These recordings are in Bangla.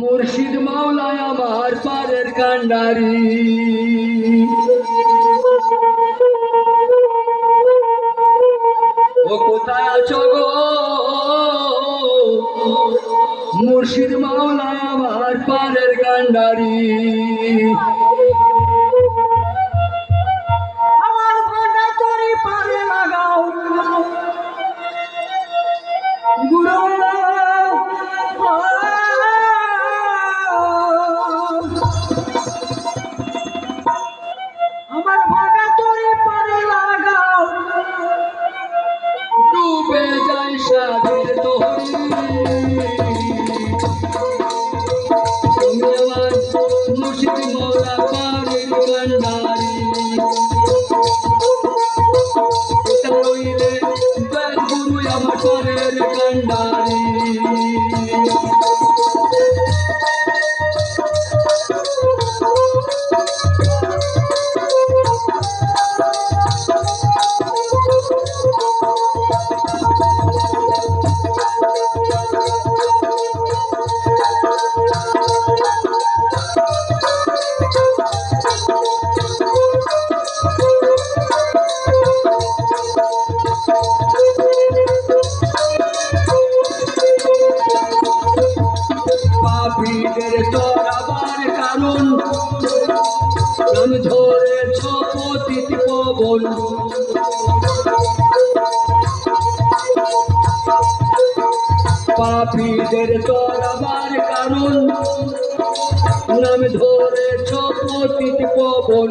মুর্শিদ মাওলায় আমার পারের কান্ডারি। ও কোথায় আছো গো? মুর্শিদ মাওলায় আমার পারের কান্ডারি। পারের কান্ডারি পাপীদের চড়াবার কারণ। নাম ধরেছ পতিত পবন পাপীদের চড়াবার কারণ। নাম ধরেছ পতিত পবন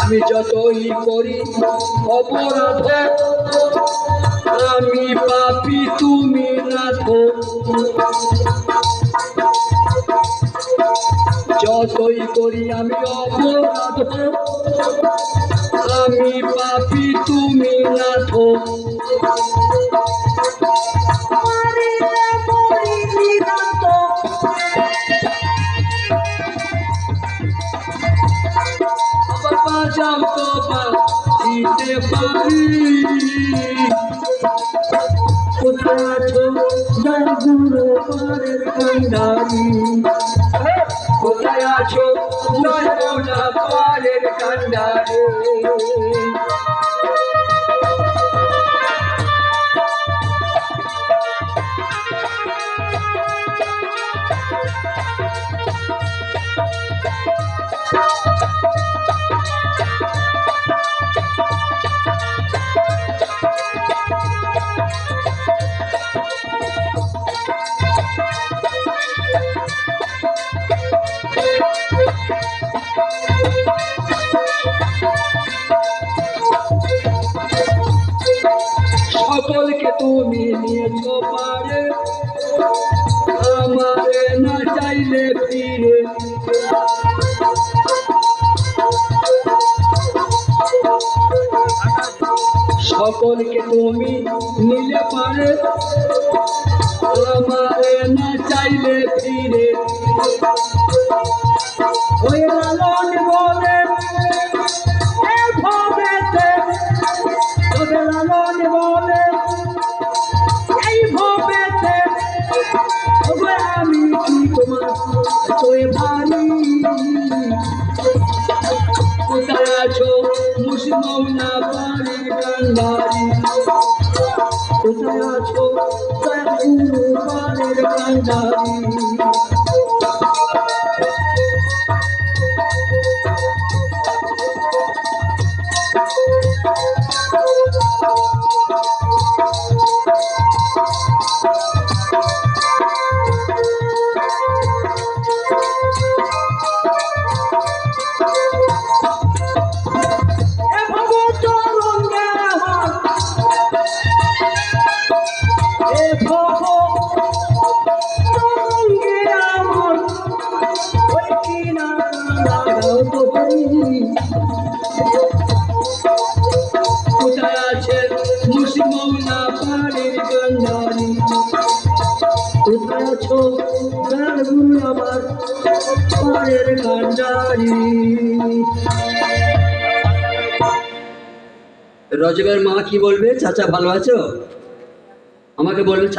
আমি যতই করি অপরাধ, আমি পাপি, তুমি নাথ। যতই করি আমি অপরাধ, আমি পাপি, তুমি নাথ। বাজাও তো বাজিতে পারি জয় গুরু পারের কান্ডারি কোথায় আছো? জয় পারের কান্ডারি। সকলকে তুমি নিয়েছো পারে। আমারে না চাইলে ফিরে সকলকে তুমি নিলে পারে। আমারে না চাইলে ফিরে ওই লালন বলে এ ভবেতে লালন বলে মুসলমানা বাড়ির কান্ডারি কোথায় আছো? তাই পারের কান্ডারি। পারের কান্ডারি। রজবের মা কি বলবে? চাচা ভালো আছো? আমাকে বলবে চাচা